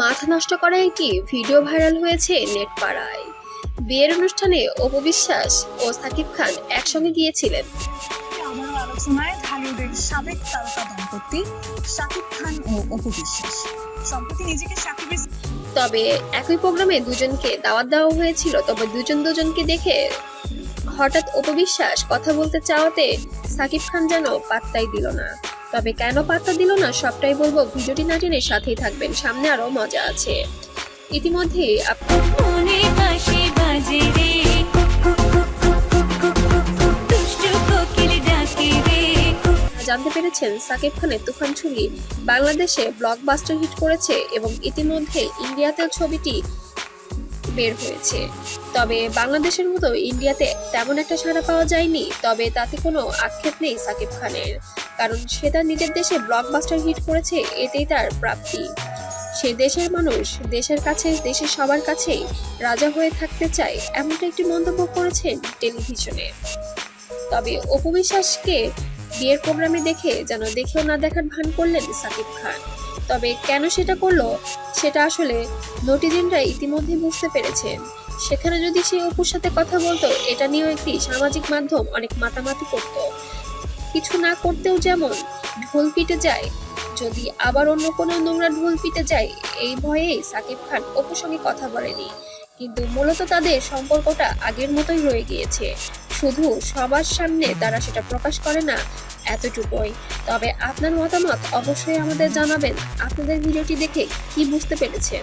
মাথা নষ্ট করা একটি ভিডিও ভাইরাল হয়েছে নেট পাড়ায় বিয়ের অনুষ্ঠানে অপবিশ্বাস ও সাকিব খান একসঙ্গে গিয়েছিলেন। আলোচনায় ঢালিউডের সাবেক তারকা দম্পতি শাকিব খান ও অপু বিশ্বাস। সম্প্রতি নিজেকে তবে একই প্রোগ্রামে দুজনকে দাওয়াত দেওয়া হয়েছিল তবে দুজন দুজনকে দেখে হঠাৎ অপবিশ্বাস কথা বলতে চাওয়াতে সাকিব খান যেন পাত্তাই দিল না। তবে কেন পাত্তা দিল না সবটাই বলব ভিডিওটি নাটিনের সাথেই থাকবেন সামনে আরও মজা আছে। ইতিমধ্যে জানতে পেরেছেন সাকিব খানের তুফান ছবি বাংলাদেশে ব্লকবাস্টার হিট করেছে এবং ইতিমধ্যে ইন্ডিয়াতেও ছবিটি বের হয়েছে। তবে বাংলাদেশের মতো ইন্ডিয়াতে তেমন একটা সাড়া পাওয়া যায়নি, তবে তাতে কোনো আক্ষেপ নেই সাকিব খানের। কারণ সে তার নিজের দেশে ব্লকবাস্টার হিট করেছে, এতেই তার প্রাপ্তি। সে দেশের মানুষ, দেশের কাছে, দেশের সবার কাছেই রাজা হয়ে থাকতে চায়, এমনটা একটি মন্তব্য করেছেন টেলিভিশনে। তবে অপবিশ্বাসকে বিয়ের প্রোগ্রামে দেখে যেন দেখেও না দেখার ভান করলেন সাকিব খান। তবে কেন সেটা করল, সেটা আসলে নটিজেনরা ইতিমধ্যে বুঝতে পেরেছেন সেখানে যদি সে অপুর সাথে কথা বলতো, এটা নিয়েও একটি সামাজিক মাধ্যম অনেক মাতামাতি করত। কিছু না করতেও যেমন ঢোল পিটে যায়, যদি আবার অন্য কোনো নোংরা ঢোল পিটে যায়, এই ভয়েই সাকিব খান অপুর সঙ্গে কথা বলেনি। কিন্তু মূলত তাদের সম্পর্কটা আগের মতোই রয়ে গিয়েছে। শুধু সবার সামনে তারা সেটা প্রকাশ করে না, এতটুকুই। তবে আপনার মতামত অবশ্যই আমাদের জানাবেন। আপনাদের ভিডিওটি দেখে কি বুঝতে পেরেছেন